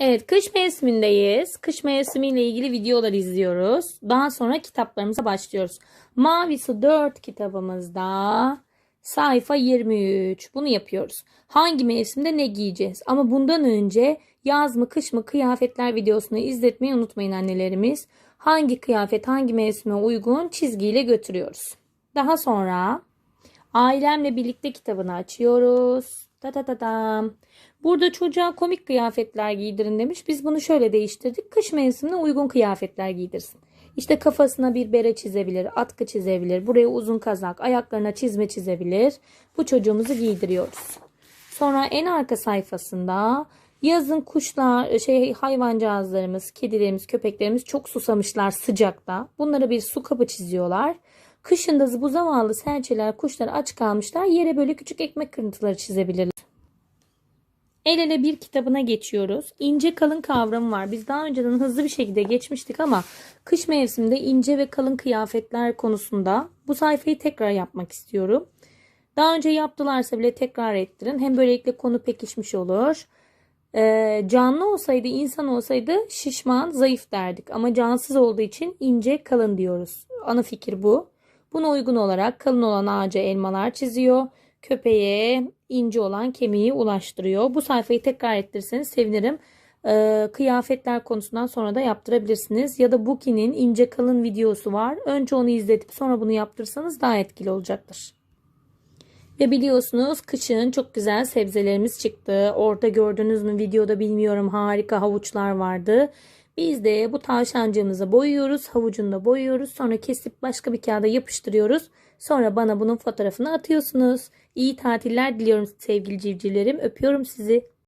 Evet, kış mevsimindeyiz. Kış mevsimiyle ilgili videolar izliyoruz. Daha sonra kitaplarımıza başlıyoruz. Mavi Su 4 kitabımızda sayfa 23. Bunu yapıyoruz. Hangi mevsimde ne giyeceğiz? Ama bundan önce yaz mı kış mı kıyafetler videosunu izletmeyi unutmayın annelerimiz. Hangi kıyafet hangi mevsime uygun çizgiyle götürüyoruz. Daha sonra ailemle birlikte kitabını açıyoruz. Da da da dam. Burada çocuğa komik kıyafetler giydirin demiş. Biz bunu şöyle değiştirdik. Kış mevsimine uygun kıyafetler giydirsin. İşte kafasına bir bere çizebilir, atkı çizebilir, buraya uzun kazak, ayaklarına çizme çizebilir. Bu çocuğumuzu giydiriyoruz. Sonra en arka sayfasında yazın kuşlar, şey hayvancağızlarımız, kedilerimiz, köpeklerimiz çok susamışlar sıcakta. Bunlara bir su kabı çiziyorlar. Kışın da bu zavallı serçeler, kuşlar aç kalmışlar. Yere böyle küçük ekmek kırıntıları çizebilirler. El ele bir kitabına geçiyoruz. İnce kalın kavramı var. Biz daha önceden hızlı bir şekilde geçmiştik ama kış mevsiminde ince ve kalın kıyafetler konusunda bu sayfayı tekrar yapmak istiyorum. Daha önce yaptılarsa bile tekrar ettirin. Hem böylelikle konu pekişmiş olur. Ee, canlı olsaydı, insan olsaydı şişman, zayıf derdik. Ama cansız olduğu için ince, kalın diyoruz. Ana fikir bu. Buna uygun olarak kalın olan ağaca elmalar çiziyor. Köpeğe ince olan kemiği ulaştırıyor. Bu sayfayı tekrar ettirirseniz sevinirim. Ee, kıyafetler konusundan sonra da yaptırabilirsiniz. Ya da Buki'nin ince kalın videosu var. Önce onu izletip sonra bunu yaptırsanız daha etkili olacaktır. Ve biliyorsunuz kışın çok güzel sebzelerimiz çıktı. Orada gördünüz mü videoda bilmiyorum harika havuçlar vardı. Biz de bu tavşancığımızı boyuyoruz. Havucunu da boyuyoruz. Sonra kesip başka bir kağıda yapıştırıyoruz. Sonra bana bunun fotoğrafını atıyorsunuz. İyi tatiller diliyorum sevgili civcivlerim. Öpüyorum sizi.